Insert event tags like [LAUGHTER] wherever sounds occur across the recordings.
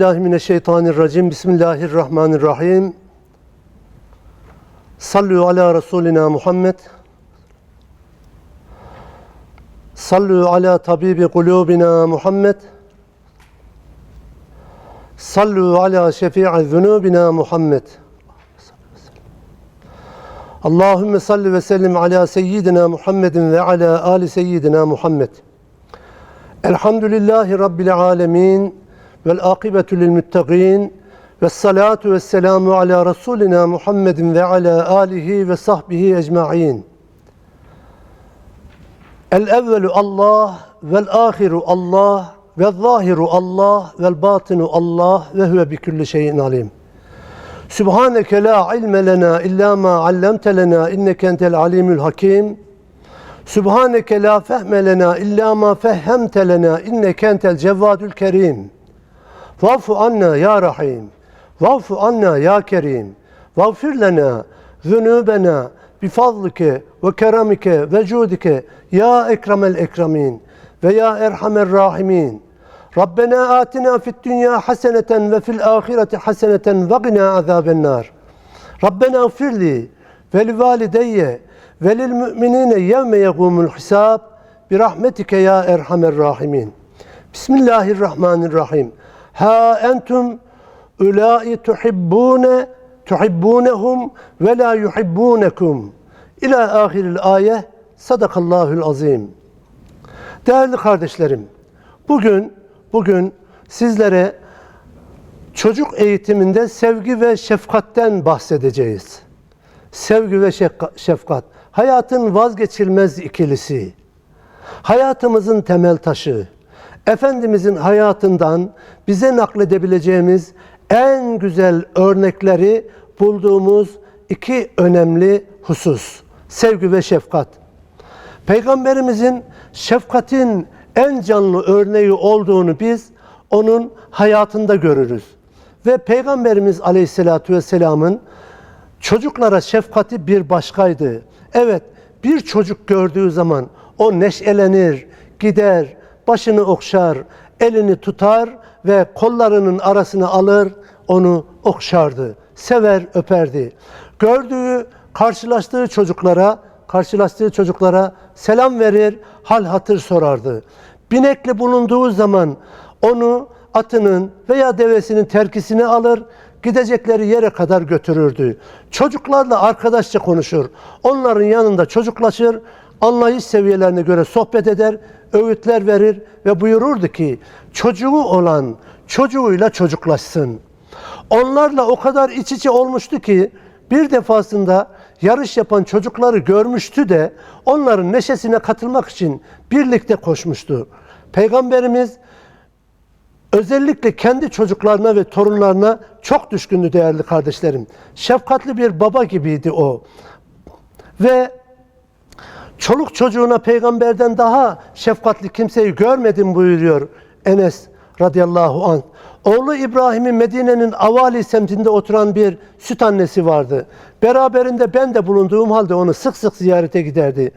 billahi mineşşeytanirracim. Bismillahirrahmanirrahim. Sallu ala Resulina Muhammed. Sallu ala tabibi kulubina Muhammed. Sallu ala şefi'i zunubina Muhammed. Allahümme salli ve sellim ala seyyidina Muhammedin ve ala ali seyyidina Muhammed. Elhamdülillahi Rabbil alemin vel akibetu lil muttaqin ve salatu ve selamu ala Resulina Muhammedin ve ala alihi ve sahbihi ecma'in. El evvelu Allah vel ahiru Allah ve zahiru Allah vel batinu Allah ve huve bi kulli şeyin alim. Subhaneke la ilme lena illa ma allamte lena inneke entel alimul hakim. Subhaneke la fehme lena illa ma fehhemte lena inneke entel cevvadul kerim. Vafu anna ya rahim. Vafu anna ya kerim. Vagfir lena zunubena bifadlike ve keramike ve cudike ya ekremel ekremin ve ya erhamer rahimin. Rabbena atina fid dünya haseneten ve fil ahireti haseneten ve gina azaben nar. Rabbena gfirli ve li valideyye ve lil müminine yevme yegumul hisab bi rahmetike ya erhamer rahimin. Bismillahirrahmanirrahim. Ha entum ulai tuhibbune tuhibbunehum ve la yuhibbunekum. İlâ ahiril ayet. Sadakallahul azim. Değerli kardeşlerim, bugün bugün sizlere çocuk eğitiminde sevgi ve şefkatten bahsedeceğiz. Sevgi ve şefka- şefkat hayatın vazgeçilmez ikilisi. Hayatımızın temel taşı. Efendimizin hayatından bize nakledebileceğimiz en güzel örnekleri bulduğumuz iki önemli husus. Sevgi ve şefkat. Peygamberimizin şefkatin en canlı örneği olduğunu biz onun hayatında görürüz. Ve Peygamberimiz Aleyhisselatü Vesselam'ın çocuklara şefkati bir başkaydı. Evet, bir çocuk gördüğü zaman o neşelenir, gider, başını okşar, elini tutar ve kollarının arasına alır, onu okşardı. Sever, öperdi. Gördüğü, karşılaştığı çocuklara, karşılaştığı çocuklara selam verir, hal hatır sorardı. Binekli bulunduğu zaman onu atının veya devesinin terkisine alır, gidecekleri yere kadar götürürdü. Çocuklarla arkadaşça konuşur. Onların yanında çocuklaşır, anlayış seviyelerine göre sohbet eder, öğütler verir ve buyururdu ki çocuğu olan çocuğuyla çocuklaşsın. Onlarla o kadar iç içe olmuştu ki bir defasında yarış yapan çocukları görmüştü de onların neşesine katılmak için birlikte koşmuştu. Peygamberimiz özellikle kendi çocuklarına ve torunlarına çok düşkündü değerli kardeşlerim. Şefkatli bir baba gibiydi o. Ve çoluk çocuğuna peygamberden daha şefkatli kimseyi görmedim buyuruyor Enes radıyallahu anh. Oğlu İbrahim'in Medine'nin Avali semtinde oturan bir süt annesi vardı. Beraberinde ben de bulunduğum halde onu sık sık ziyarete giderdi.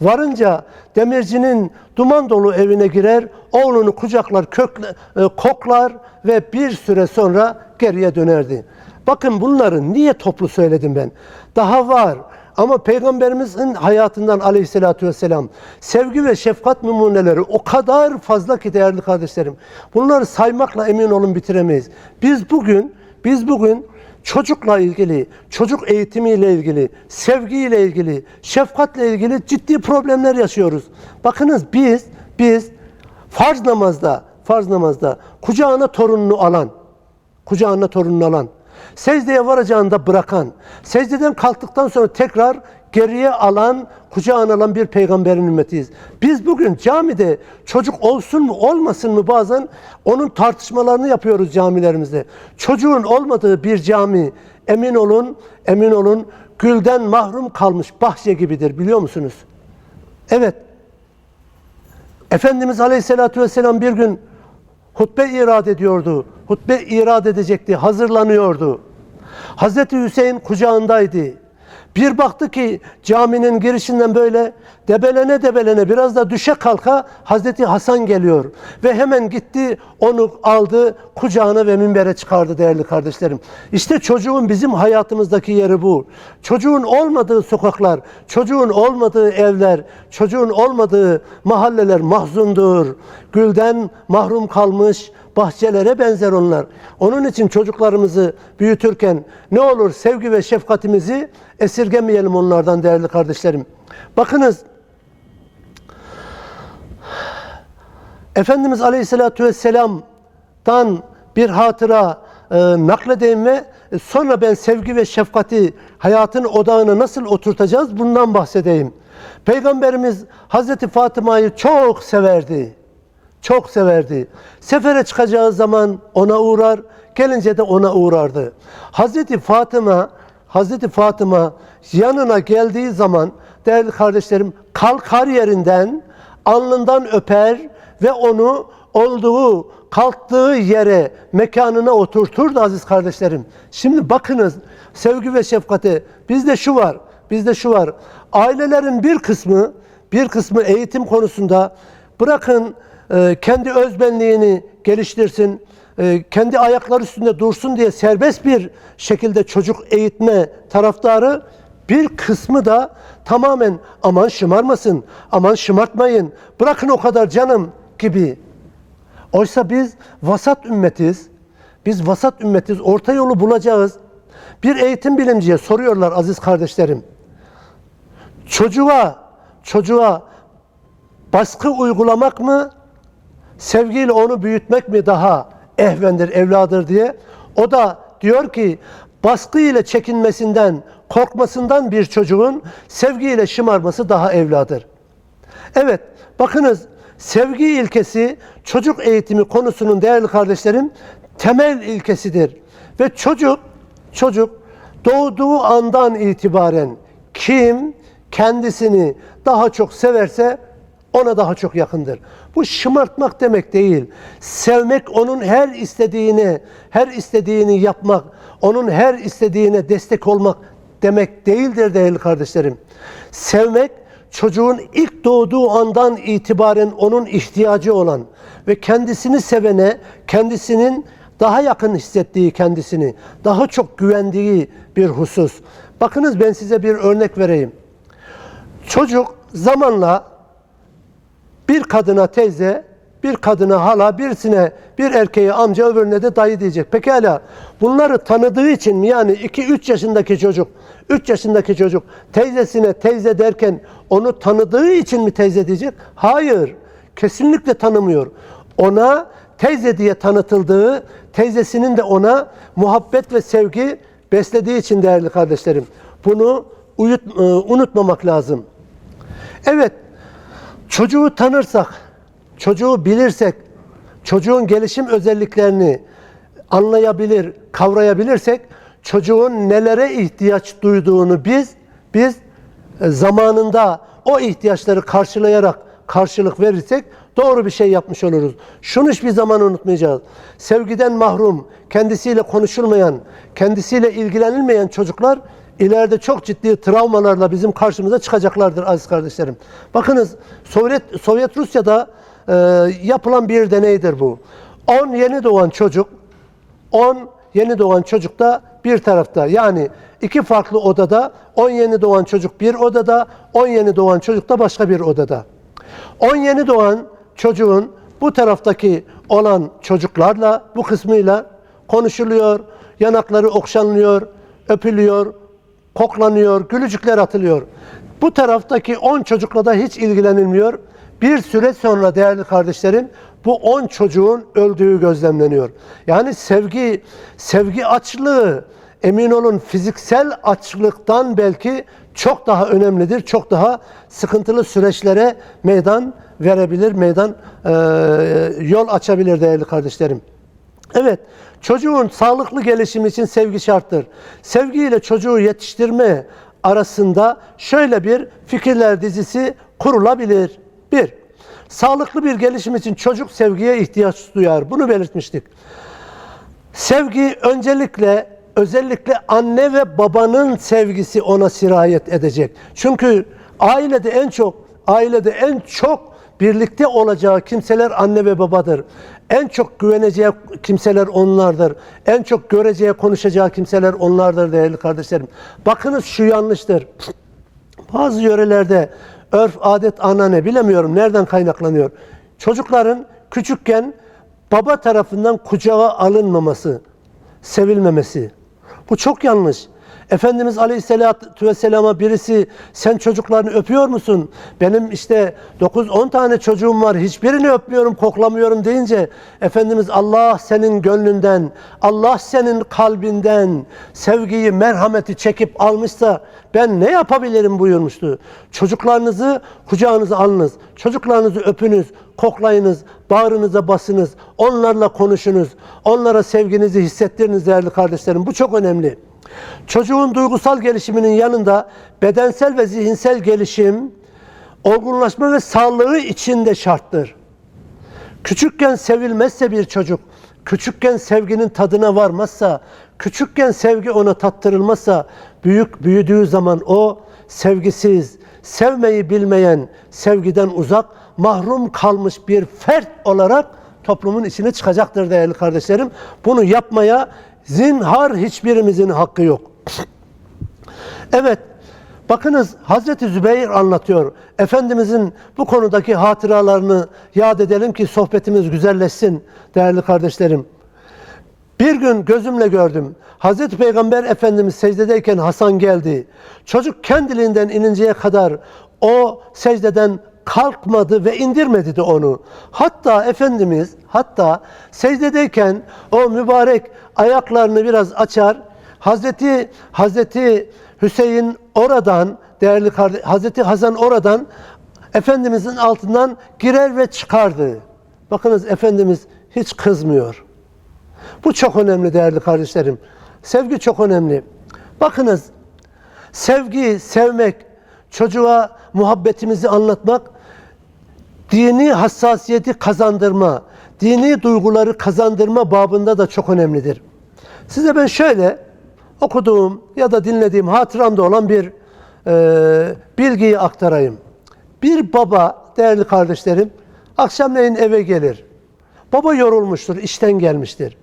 Varınca demircinin duman dolu evine girer, oğlunu kucaklar, kökle, e, koklar ve bir süre sonra geriye dönerdi. Bakın bunları niye toplu söyledim ben? Daha var. Ama Peygamberimizin hayatından aleyhissalatü vesselam sevgi ve şefkat numuneleri o kadar fazla ki değerli kardeşlerim. Bunları saymakla emin olun bitiremeyiz. Biz bugün, biz bugün çocukla ilgili, çocuk eğitimiyle ilgili, sevgiyle ilgili, şefkatle ilgili ciddi problemler yaşıyoruz. Bakınız biz, biz farz namazda, farz namazda kucağına torununu alan, kucağına torununu alan, secdeye varacağında bırakan, secdeden kalktıktan sonra tekrar geriye alan, kucağına alan bir peygamberin ümmetiyiz. Biz bugün camide çocuk olsun mu olmasın mı bazen onun tartışmalarını yapıyoruz camilerimizde. Çocuğun olmadığı bir cami emin olun, emin olun gülden mahrum kalmış bahçe gibidir biliyor musunuz? Evet. Efendimiz Aleyhisselatü Vesselam bir gün hutbe irad ediyordu. Hutbe irad edecekti, hazırlanıyordu. Hazreti Hüseyin kucağındaydı. Bir baktı ki caminin girişinden böyle debelene debelene biraz da düşe kalka Hazreti Hasan geliyor. Ve hemen gitti onu aldı kucağına ve minbere çıkardı değerli kardeşlerim. İşte çocuğun bizim hayatımızdaki yeri bu. Çocuğun olmadığı sokaklar, çocuğun olmadığı evler, çocuğun olmadığı mahalleler mahzundur. Gülden mahrum kalmış, bahçelere benzer onlar. Onun için çocuklarımızı büyütürken ne olur sevgi ve şefkatimizi esirgemeyelim onlardan değerli kardeşlerim. Bakınız Efendimiz Aleyhisselatü Vesselam'dan bir hatıra e, nakledeyim ve sonra ben sevgi ve şefkati hayatın odağına nasıl oturtacağız bundan bahsedeyim. Peygamberimiz Hazreti Fatıma'yı çok severdi. Çok severdi. Sefere çıkacağı zaman ona uğrar, gelince de ona uğrardı. Hazreti Fatıma, Hazreti Fatıma yanına geldiği zaman değerli kardeşlerim kalkar yerinden alnından öper ve onu olduğu kalktığı yere, mekanına oturturdu aziz kardeşlerim. Şimdi bakınız sevgi ve şefkate bizde şu var, bizde şu var. Ailelerin bir kısmı, bir kısmı eğitim konusunda bırakın e, kendi özbenliğini geliştirsin, e, kendi ayakları üstünde dursun diye serbest bir şekilde çocuk eğitme taraftarı bir kısmı da tamamen aman şımarmasın, aman şımartmayın, bırakın o kadar canım gibi. Oysa biz vasat ümmetiz. Biz vasat ümmetiz. Orta yolu bulacağız. Bir eğitim bilimciye soruyorlar aziz kardeşlerim. Çocuğa, çocuğa baskı uygulamak mı, sevgiyle onu büyütmek mi daha ehvendir, evladır diye. O da diyor ki baskı ile çekinmesinden, korkmasından bir çocuğun sevgiyle şımarması daha evladır. Evet, bakınız sevgi ilkesi çocuk eğitimi konusunun değerli kardeşlerim temel ilkesidir. Ve çocuk, çocuk doğduğu andan itibaren kim kendisini daha çok severse ona daha çok yakındır. Bu şımartmak demek değil. Sevmek onun her istediğini, her istediğini yapmak, onun her istediğine destek olmak demek değildir değerli kardeşlerim. Sevmek çocuğun ilk doğduğu andan itibaren onun ihtiyacı olan ve kendisini sevene, kendisinin daha yakın hissettiği kendisini, daha çok güvendiği bir husus. Bakınız ben size bir örnek vereyim. Çocuk zamanla bir kadına teyze, bir kadına hala, birisine bir erkeğe amca, öbürüne de dayı diyecek. Pekala bunları tanıdığı için mi yani 2-3 yaşındaki çocuk, 3 yaşındaki çocuk teyzesine teyze derken onu tanıdığı için mi teyze diyecek? Hayır, kesinlikle tanımıyor. Ona teyze diye tanıtıldığı, teyzesinin de ona muhabbet ve sevgi beslediği için değerli kardeşlerim. Bunu e, unutmamak lazım. Evet, çocuğu tanırsak, çocuğu bilirsek, çocuğun gelişim özelliklerini anlayabilir, kavrayabilirsek, çocuğun nelere ihtiyaç duyduğunu biz, biz e, zamanında o ihtiyaçları karşılayarak karşılık verirsek doğru bir şey yapmış oluruz. Şunu hiçbir zaman unutmayacağız. Sevgiden mahrum, kendisiyle konuşulmayan, kendisiyle ilgilenilmeyen çocuklar ileride çok ciddi travmalarla bizim karşımıza çıkacaklardır aziz kardeşlerim. Bakınız Sovyet, Sovyet Rusya'da e, yapılan bir deneydir bu. 10 yeni doğan çocuk, 10 yeni doğan çocuk da bir tarafta yani iki farklı odada 10 yeni doğan çocuk bir odada 10 yeni doğan çocuk da başka bir odada. 10 yeni doğan çocuğun bu taraftaki olan çocuklarla bu kısmıyla konuşuluyor, yanakları okşanlıyor, öpülüyor, koklanıyor, gülücükler atılıyor. Bu taraftaki 10 çocukla da hiç ilgilenilmiyor. Bir süre sonra değerli kardeşlerim bu 10 çocuğun öldüğü gözlemleniyor. Yani sevgi, sevgi açlığı emin olun fiziksel açlıktan belki çok daha önemlidir. Çok daha sıkıntılı süreçlere meydan verebilir, meydan e, yol açabilir değerli kardeşlerim. Evet, çocuğun sağlıklı gelişimi için sevgi şarttır. Sevgi ile çocuğu yetiştirme arasında şöyle bir fikirler dizisi kurulabilir. Bir, sağlıklı bir gelişim için çocuk sevgiye ihtiyaç duyar. Bunu belirtmiştik. Sevgi öncelikle özellikle anne ve babanın sevgisi ona sirayet edecek. Çünkü ailede en çok ailede en çok birlikte olacağı kimseler anne ve babadır. En çok güveneceği kimseler onlardır. En çok göreceği, konuşacağı kimseler onlardır değerli kardeşlerim. Bakınız şu yanlıştır. Bazı yörelerde örf, adet, anane bilemiyorum nereden kaynaklanıyor. Çocukların küçükken baba tarafından kucağa alınmaması, sevilmemesi. Bu çok yanlış. Efendimiz Aleyhisselatü Vesselam'a birisi sen çocuklarını öpüyor musun? Benim işte 9-10 tane çocuğum var hiçbirini öpmüyorum, koklamıyorum deyince Efendimiz Allah senin gönlünden, Allah senin kalbinden sevgiyi, merhameti çekip almışsa ben ne yapabilirim buyurmuştu. Çocuklarınızı kucağınıza alınız, çocuklarınızı öpünüz, koklayınız, bağrınıza basınız, onlarla konuşunuz, onlara sevginizi hissettiriniz değerli kardeşlerim. Bu çok önemli. Çocuğun duygusal gelişiminin yanında bedensel ve zihinsel gelişim, olgunlaşma ve sağlığı için de şarttır. Küçükken sevilmezse bir çocuk, küçükken sevginin tadına varmazsa, küçükken sevgi ona tattırılmazsa, büyük büyüdüğü zaman o sevgisiz, sevmeyi bilmeyen, sevgiden uzak, mahrum kalmış bir fert olarak toplumun içine çıkacaktır değerli kardeşlerim. Bunu yapmaya zinhar hiçbirimizin hakkı yok. Evet, bakınız Hazreti Zübeyir anlatıyor. Efendimizin bu konudaki hatıralarını yad edelim ki sohbetimiz güzelleşsin değerli kardeşlerim. Bir gün gözümle gördüm. Hazreti Peygamber Efendimiz secdedeyken Hasan geldi. Çocuk kendiliğinden ininceye kadar o secdeden kalkmadı ve indirmedi de onu. Hatta Efendimiz hatta secdedeyken o mübarek ayaklarını biraz açar. Hazreti Hazreti Hüseyin oradan değerli kardeş, Hazreti Hasan oradan Efendimizin altından girer ve çıkardı. Bakınız Efendimiz hiç kızmıyor. Bu çok önemli değerli kardeşlerim. Sevgi çok önemli. Bakınız sevgi, sevmek, çocuğa muhabbetimizi anlatmak, dini hassasiyeti kazandırma, dini duyguları kazandırma babında da çok önemlidir. Size ben şöyle okuduğum ya da dinlediğim hatıramda olan bir e, bilgiyi aktarayım. Bir baba değerli kardeşlerim akşamleyin eve gelir. Baba yorulmuştur, işten gelmiştir.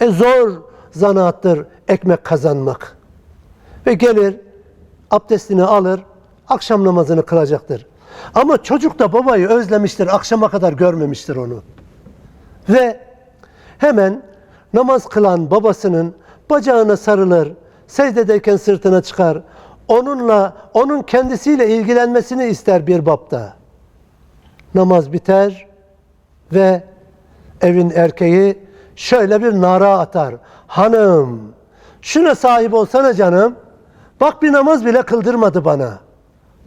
E zor zanaattır ekmek kazanmak. Ve gelir, abdestini alır, akşam namazını kılacaktır. Ama çocuk da babayı özlemiştir, akşama kadar görmemiştir onu. Ve hemen namaz kılan babasının bacağına sarılır, secdedeyken sırtına çıkar. Onunla, onun kendisiyle ilgilenmesini ister bir bapta. Namaz biter ve evin erkeği şöyle bir nara atar. Hanım, şuna sahip olsana canım. Bak bir namaz bile kıldırmadı bana.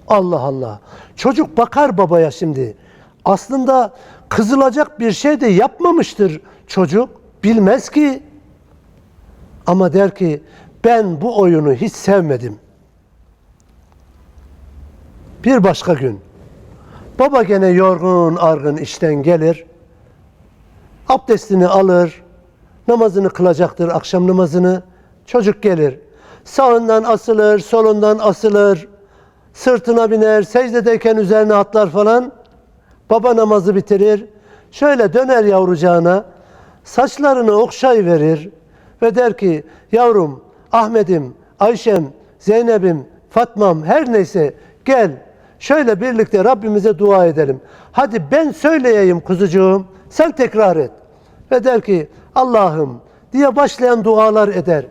Allah Allah. Çocuk bakar babaya şimdi. Aslında kızılacak bir şey de yapmamıştır çocuk. Bilmez ki. Ama der ki ben bu oyunu hiç sevmedim. Bir başka gün. Baba gene yorgun argın işten gelir. Abdestini alır. Namazını kılacaktır akşam namazını. Çocuk gelir. Sağından asılır, solundan asılır. Sırtına biner, secdedeyken üzerine atlar falan. Baba namazı bitirir. Şöyle döner yavrucağına. Saçlarını okşay verir ve der ki yavrum Ahmet'im, Ayşem, Zeynep'im, Fatma'm her neyse gel şöyle birlikte Rabbimize dua edelim. Hadi ben söyleyeyim kuzucuğum sen tekrar et. Ve der ki Allah'ım diye başlayan dualar eder.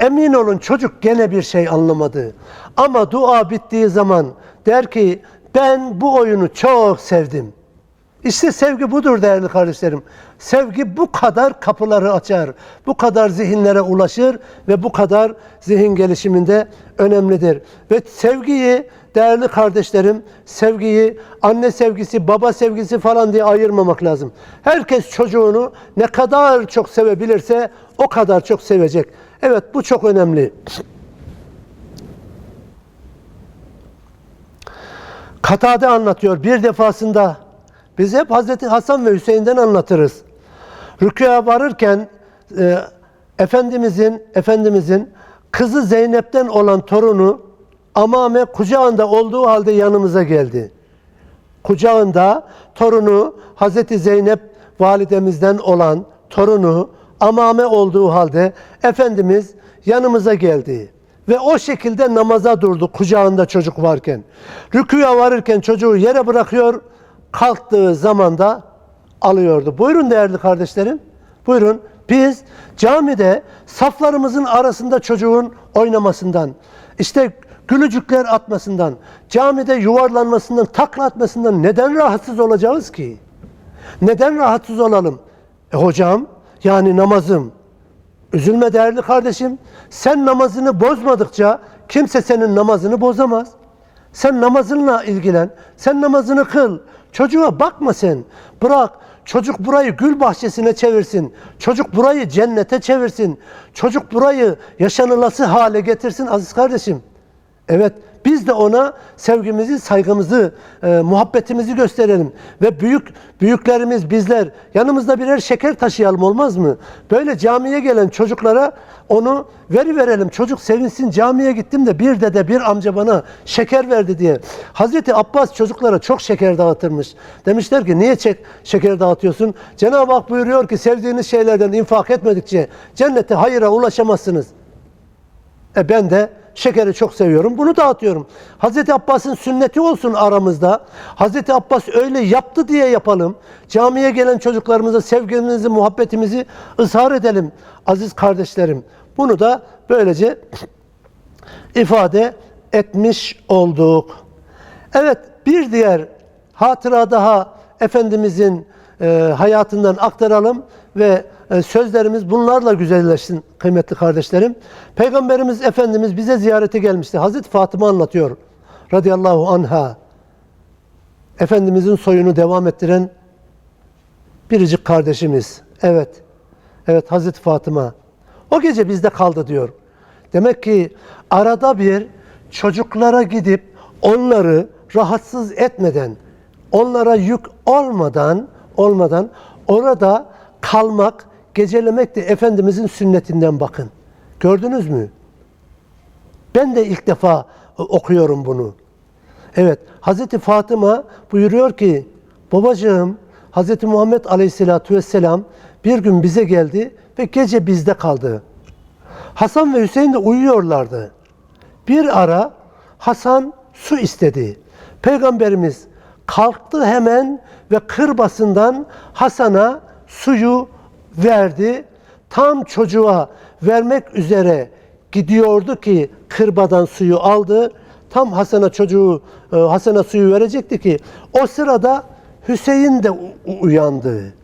Emin olun çocuk gene bir şey anlamadı. Ama dua bittiği zaman der ki ben bu oyunu çok sevdim. İşte sevgi budur değerli kardeşlerim. Sevgi bu kadar kapıları açar, bu kadar zihinlere ulaşır ve bu kadar zihin gelişiminde önemlidir. Ve sevgiyi değerli kardeşlerim, sevgiyi anne sevgisi, baba sevgisi falan diye ayırmamak lazım. Herkes çocuğunu ne kadar çok sevebilirse o kadar çok sevecek. Evet bu çok önemli. Katade anlatıyor bir defasında biz hep Hazreti Hasan ve Hüseyin'den anlatırız. Rüküye varırken e, Efendimizin Efendimizin kızı Zeynep'ten olan torunu Amame kucağında olduğu halde yanımıza geldi. Kucağında torunu Hazreti Zeynep validemizden olan torunu Amame olduğu halde Efendimiz yanımıza geldi. Ve o şekilde namaza durdu kucağında çocuk varken. Rüküye varırken çocuğu yere bırakıyor, kalktığı zaman da alıyordu. Buyurun değerli kardeşlerim. Buyurun. Biz camide saflarımızın arasında çocuğun oynamasından, işte gülücükler atmasından, camide yuvarlanmasından, takla atmasından neden rahatsız olacağız ki? Neden rahatsız olalım? E hocam, yani namazım. Üzülme değerli kardeşim. Sen namazını bozmadıkça kimse senin namazını bozamaz. Sen namazınla ilgilen. Sen namazını kıl. Çocuğa bakma sen. Bırak. Çocuk burayı gül bahçesine çevirsin. Çocuk burayı cennete çevirsin. Çocuk burayı yaşanılası hale getirsin aziz kardeşim. Evet, biz de ona sevgimizi, saygımızı, e, muhabbetimizi gösterelim. Ve büyük büyüklerimiz bizler yanımızda birer şeker taşıyalım olmaz mı? Böyle camiye gelen çocuklara onu veri verelim. Çocuk sevinsin camiye gittim de bir dede bir amca bana şeker verdi diye. Hazreti Abbas çocuklara çok şeker dağıtırmış. Demişler ki niye çek, şeker dağıtıyorsun? Cenab-ı Hak buyuruyor ki sevdiğiniz şeylerden infak etmedikçe cennete hayıra ulaşamazsınız. E ben de şekeri çok seviyorum. Bunu dağıtıyorum. Hazreti Abbas'ın sünneti olsun aramızda. Hazreti Abbas öyle yaptı diye yapalım. Camiye gelen çocuklarımıza sevgimizi, muhabbetimizi ızhar edelim. Aziz kardeşlerim. Bunu da böylece [CLEARS THROAT] ifade etmiş olduk. Evet bir diğer hatıra daha Efendimizin e, hayatından aktaralım ve sözlerimiz bunlarla güzelleşsin kıymetli kardeşlerim. Peygamberimiz Efendimiz bize ziyarete gelmişti. Hazreti Fatıma anlatıyor radıyallahu anha. Efendimizin soyunu devam ettiren biricik kardeşimiz. Evet. Evet Hazreti Fatıma. O gece bizde kaldı diyor. Demek ki arada bir çocuklara gidip onları rahatsız etmeden, onlara yük olmadan olmadan orada kalmak, gecelemek de Efendimizin sünnetinden bakın. Gördünüz mü? Ben de ilk defa e, okuyorum bunu. Evet, Hazreti Fatıma buyuruyor ki, babacığım, Hazreti Muhammed Aleyhisselatü Vesselam bir gün bize geldi ve gece bizde kaldı. Hasan ve Hüseyin de uyuyorlardı. Bir ara Hasan su istedi. Peygamberimiz kalktı hemen ve kırbasından Hasan'a suyu verdi. Tam çocuğa vermek üzere gidiyordu ki kırbadan suyu aldı. Tam Hasan'a çocuğu e, Hasan'a suyu verecekti ki o sırada Hüseyin de uyandı.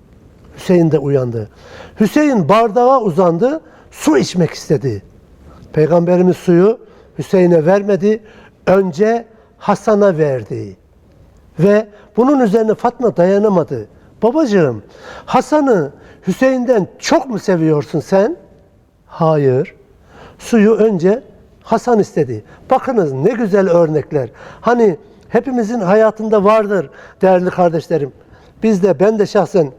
Hüseyin de uyandı. Hüseyin bardağa uzandı, su içmek istedi. Peygamberimiz suyu Hüseyin'e vermedi, önce Hasan'a verdi. Ve bunun üzerine Fatma dayanamadı. Babacığım, Hasan'ı Hüseyin'den çok mu seviyorsun sen? Hayır. Suyu önce Hasan istedi. Bakınız ne güzel örnekler. Hani hepimizin hayatında vardır değerli kardeşlerim. Biz de ben de şahsen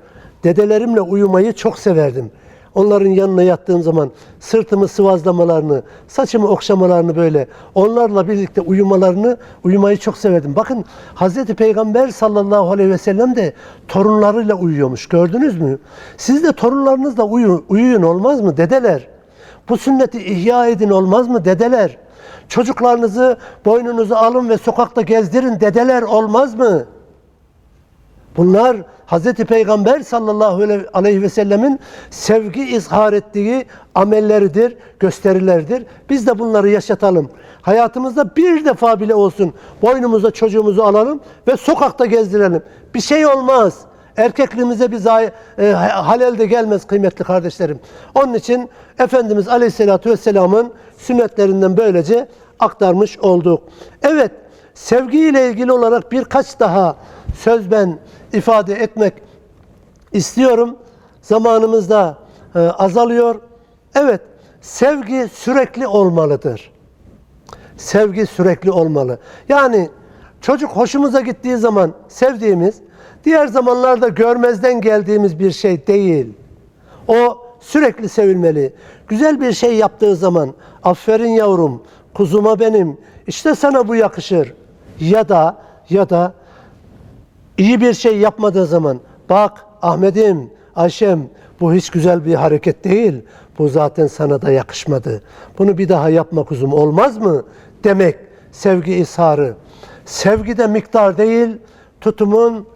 dedelerimle uyumayı çok severdim. Onların yanına yattığım zaman sırtımı sıvazlamalarını, saçımı okşamalarını böyle onlarla birlikte uyumalarını, uyumayı çok severdim. Bakın Hazreti Peygamber sallallahu aleyhi ve sellem de torunlarıyla uyuyormuş. Gördünüz mü? Siz de torunlarınızla uyuyun, uyuyun olmaz mı dedeler? Bu sünneti ihya edin olmaz mı dedeler? Çocuklarınızı boynunuzu alın ve sokakta gezdirin dedeler olmaz mı? Bunlar Hz. Peygamber sallallahu aleyhi ve sellemin sevgi izhar ettiği amelleridir, gösterileridir. Biz de bunları yaşatalım. Hayatımızda bir defa bile olsun boynumuza çocuğumuzu alalım ve sokakta gezdirelim. Bir şey olmaz. Erkekliğimize bir zayi, e, halel de gelmez kıymetli kardeşlerim. Onun için Efendimiz Aleyhisselatü Vesselam'ın sünnetlerinden böylece aktarmış olduk. Evet, sevgiyle ilgili olarak birkaç daha söz ben ifade etmek istiyorum. Zamanımız da e, azalıyor. Evet, sevgi sürekli olmalıdır. Sevgi sürekli olmalı. Yani çocuk hoşumuza gittiği zaman sevdiğimiz, diğer zamanlarda görmezden geldiğimiz bir şey değil. O sürekli sevilmeli. Güzel bir şey yaptığı zaman aferin yavrum, kuzuma benim, işte sana bu yakışır. Ya da ya da iyi bir şey yapmadığı zaman bak Ahmet'im, Ayşem bu hiç güzel bir hareket değil. Bu zaten sana da yakışmadı. Bunu bir daha yapma kuzum olmaz mı? Demek sevgi isharı. Sevgide miktar değil, tutumun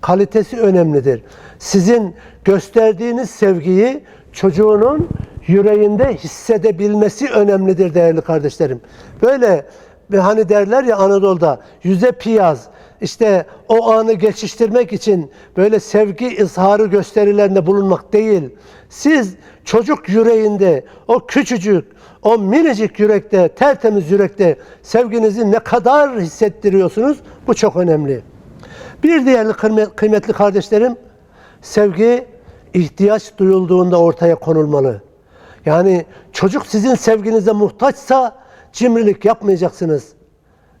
kalitesi önemlidir. Sizin gösterdiğiniz sevgiyi çocuğunun yüreğinde hissedebilmesi önemlidir değerli kardeşlerim. Böyle hani derler ya Anadolu'da yüze piyaz işte o anı geçiştirmek için böyle sevgi izharı gösterilerinde bulunmak değil. Siz çocuk yüreğinde o küçücük, o minicik yürekte, tertemiz yürekte sevginizi ne kadar hissettiriyorsunuz bu çok önemli. Bir diğer kıymet- kıymetli kardeşlerim, sevgi ihtiyaç duyulduğunda ortaya konulmalı. Yani çocuk sizin sevginize muhtaçsa cimrilik yapmayacaksınız.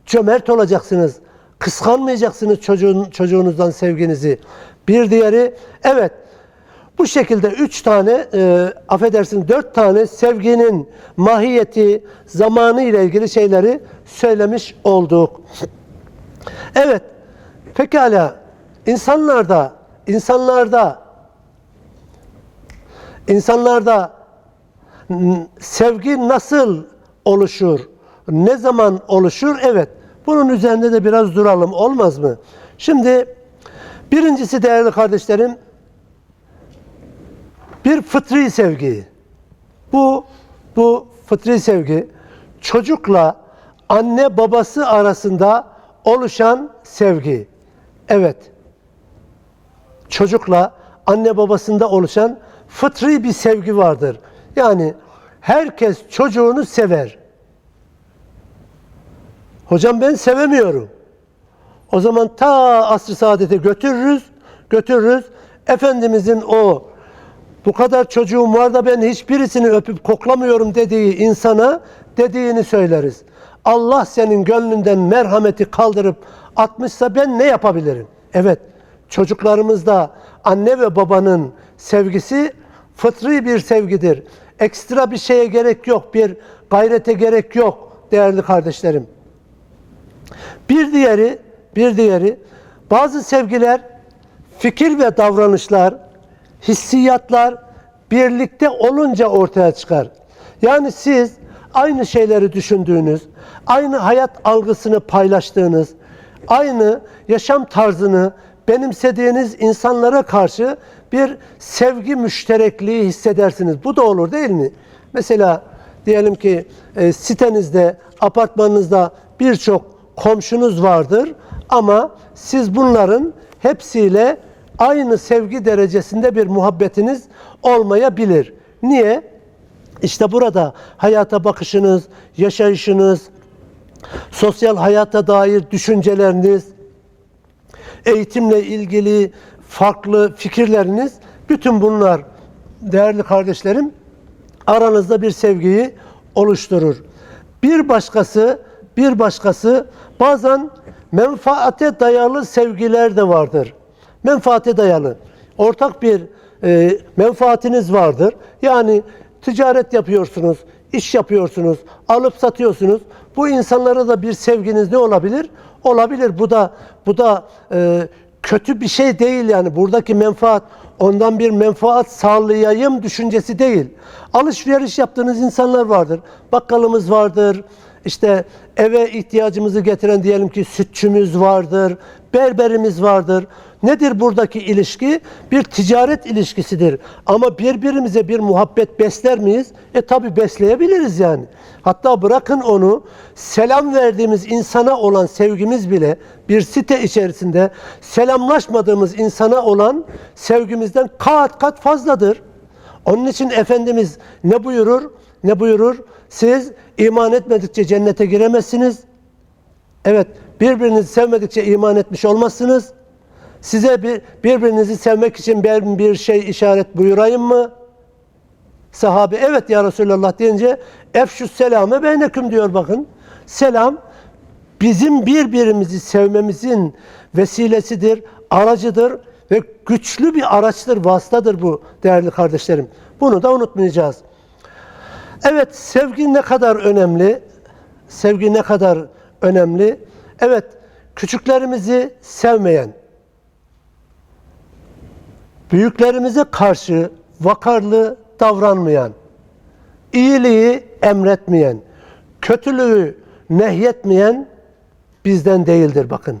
Cömert olacaksınız. Kıskanmayacaksınız çocuğun, çocuğunuzdan sevginizi. Bir diğeri, evet bu şekilde üç tane, e, affedersin dört tane sevginin mahiyeti, zamanı ile ilgili şeyleri söylemiş olduk. Evet, pekala insanlarda, insanlarda, insanlarda sevgi nasıl oluşur? Ne zaman oluşur? Evet, bunun üzerinde de biraz duralım, olmaz mı? Şimdi birincisi değerli kardeşlerim, bir fıtri sevgi. Bu bu fıtri sevgi çocukla anne babası arasında oluşan sevgi. Evet. Çocukla anne babasında oluşan fıtri bir sevgi vardır. Yani herkes çocuğunu sever. Hocam ben sevemiyorum. O zaman ta asr-ı saadete götürürüz, götürürüz. Efendimizin o bu kadar çocuğum var da ben hiçbirisini öpüp koklamıyorum dediği insana dediğini söyleriz. Allah senin gönlünden merhameti kaldırıp atmışsa ben ne yapabilirim? Evet, çocuklarımızda anne ve babanın sevgisi fıtri bir sevgidir. Ekstra bir şeye gerek yok, bir gayrete gerek yok değerli kardeşlerim. Bir diğeri, bir diğeri bazı sevgiler fikir ve davranışlar, hissiyatlar birlikte olunca ortaya çıkar. Yani siz aynı şeyleri düşündüğünüz, aynı hayat algısını paylaştığınız, aynı yaşam tarzını benimsediğiniz insanlara karşı bir sevgi müşterekliği hissedersiniz. Bu da olur değil mi? Mesela diyelim ki e, sitenizde, apartmanınızda birçok komşunuz vardır ama siz bunların hepsiyle aynı sevgi derecesinde bir muhabbetiniz olmayabilir. Niye? İşte burada hayata bakışınız, yaşayışınız, sosyal hayata dair düşünceleriniz, eğitimle ilgili farklı fikirleriniz, bütün bunlar değerli kardeşlerim aranızda bir sevgiyi oluşturur. Bir başkası, bir başkası bazen menfaate dayalı sevgiler de vardır. Menfaate dayalı. Ortak bir e, menfaatiniz vardır. Yani ticaret yapıyorsunuz, iş yapıyorsunuz, alıp satıyorsunuz. Bu insanlara da bir sevginiz ne olabilir? Olabilir. Bu da bu da e, kötü bir şey değil yani. Buradaki menfaat ondan bir menfaat sağlayayım düşüncesi değil. Alışveriş yaptığınız insanlar vardır. Bakkalımız vardır. İşte eve ihtiyacımızı getiren diyelim ki sütçümüz vardır, berberimiz vardır. Nedir buradaki ilişki? Bir ticaret ilişkisidir. Ama birbirimize bir muhabbet besler miyiz? E tabi besleyebiliriz yani. Hatta bırakın onu selam verdiğimiz insana olan sevgimiz bile bir site içerisinde selamlaşmadığımız insana olan sevgimizden kat kat fazladır. Onun için Efendimiz ne buyurur? Ne buyurur? Siz iman etmedikçe cennete giremezsiniz. Evet, birbirinizi sevmedikçe iman etmiş olmazsınız. Size bir, birbirinizi sevmek için ben bir şey işaret buyurayım mı? Sahabe evet ya Resulallah deyince efşü selamı beyneküm diyor bakın. Selam bizim birbirimizi sevmemizin vesilesidir, aracıdır ve güçlü bir araçtır, vasıtadır bu değerli kardeşlerim. Bunu da unutmayacağız. Evet, sevgi ne kadar önemli? Sevgi ne kadar önemli? Evet, küçüklerimizi sevmeyen, büyüklerimize karşı vakarlı davranmayan, iyiliği emretmeyen, kötülüğü nehyetmeyen bizden değildir bakın.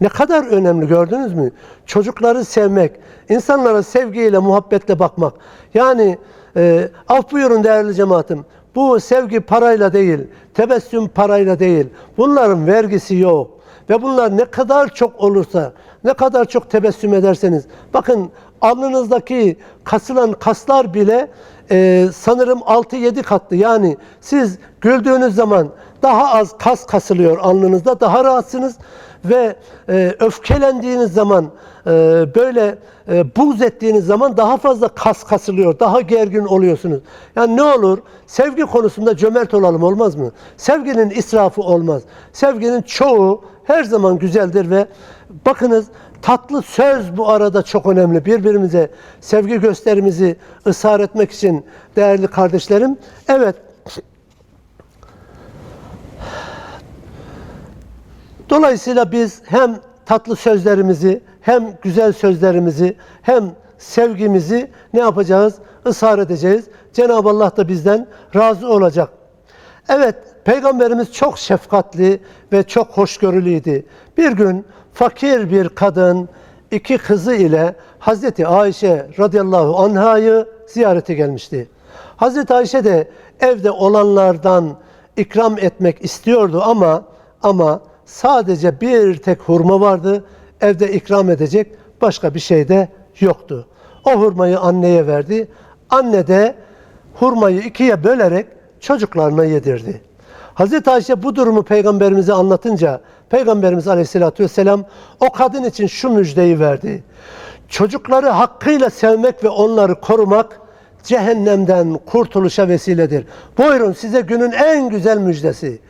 Ne kadar önemli gördünüz mü? Çocukları sevmek, insanlara sevgiyle, muhabbetle bakmak. Yani e, af buyurun değerli cemaatim. Bu sevgi parayla değil, tebessüm parayla değil. Bunların vergisi yok. Ve bunlar ne kadar çok olursa, ne kadar çok tebessüm ederseniz, bakın alnınızdaki kasılan kaslar bile e, sanırım 6-7 katlı. Yani siz güldüğünüz zaman daha az kas kasılıyor alnınızda, daha rahatsınız ve e, öfkelendiğiniz zaman, e, böyle e, buğz ettiğiniz zaman daha fazla kas kasılıyor, daha gergin oluyorsunuz. Yani ne olur? Sevgi konusunda cömert olalım olmaz mı? Sevginin israfı olmaz. Sevginin çoğu her zaman güzeldir ve bakınız tatlı söz bu arada çok önemli. Birbirimize sevgi gösterimizi ısrar etmek için değerli kardeşlerim. Evet. Dolayısıyla biz hem tatlı sözlerimizi, hem güzel sözlerimizi, hem sevgimizi ne yapacağız? Israr edeceğiz. Cenab-ı Allah da bizden razı olacak. Evet, Peygamberimiz çok şefkatli ve çok hoşgörülüydü. Bir gün fakir bir kadın iki kızı ile Hazreti Ayşe radıyallahu anhayı ziyarete gelmişti. Hazreti Ayşe de evde olanlardan ikram etmek istiyordu ama ama sadece bir tek hurma vardı. Evde ikram edecek başka bir şey de yoktu. O hurmayı anneye verdi. Anne de hurmayı ikiye bölerek çocuklarına yedirdi. Hazreti Ayşe bu durumu peygamberimize anlatınca Peygamberimiz Aleyhisselatü Vesselam o kadın için şu müjdeyi verdi. Çocukları hakkıyla sevmek ve onları korumak cehennemden kurtuluşa vesiledir. Buyurun size günün en güzel müjdesi.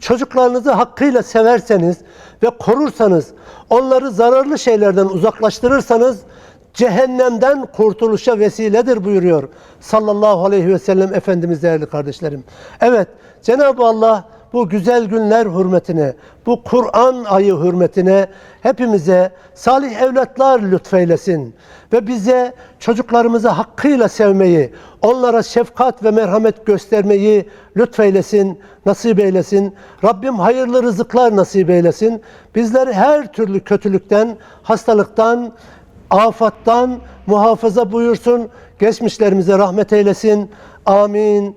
Çocuklarınızı hakkıyla severseniz ve korursanız, onları zararlı şeylerden uzaklaştırırsanız cehennemden kurtuluşa vesiledir buyuruyor sallallahu aleyhi ve sellem Efendimiz değerli kardeşlerim. Evet Cenab-ı Allah bu güzel günler hürmetine, bu Kur'an ayı hürmetine hepimize salih evlatlar lütfeylesin ve bize çocuklarımızı hakkıyla sevmeyi, onlara şefkat ve merhamet göstermeyi lütfeylesin, nasip eylesin. Rabbim hayırlı rızıklar nasip eylesin. Bizleri her türlü kötülükten, hastalıktan, afattan muhafaza buyursun. Geçmişlerimize rahmet eylesin. Amin.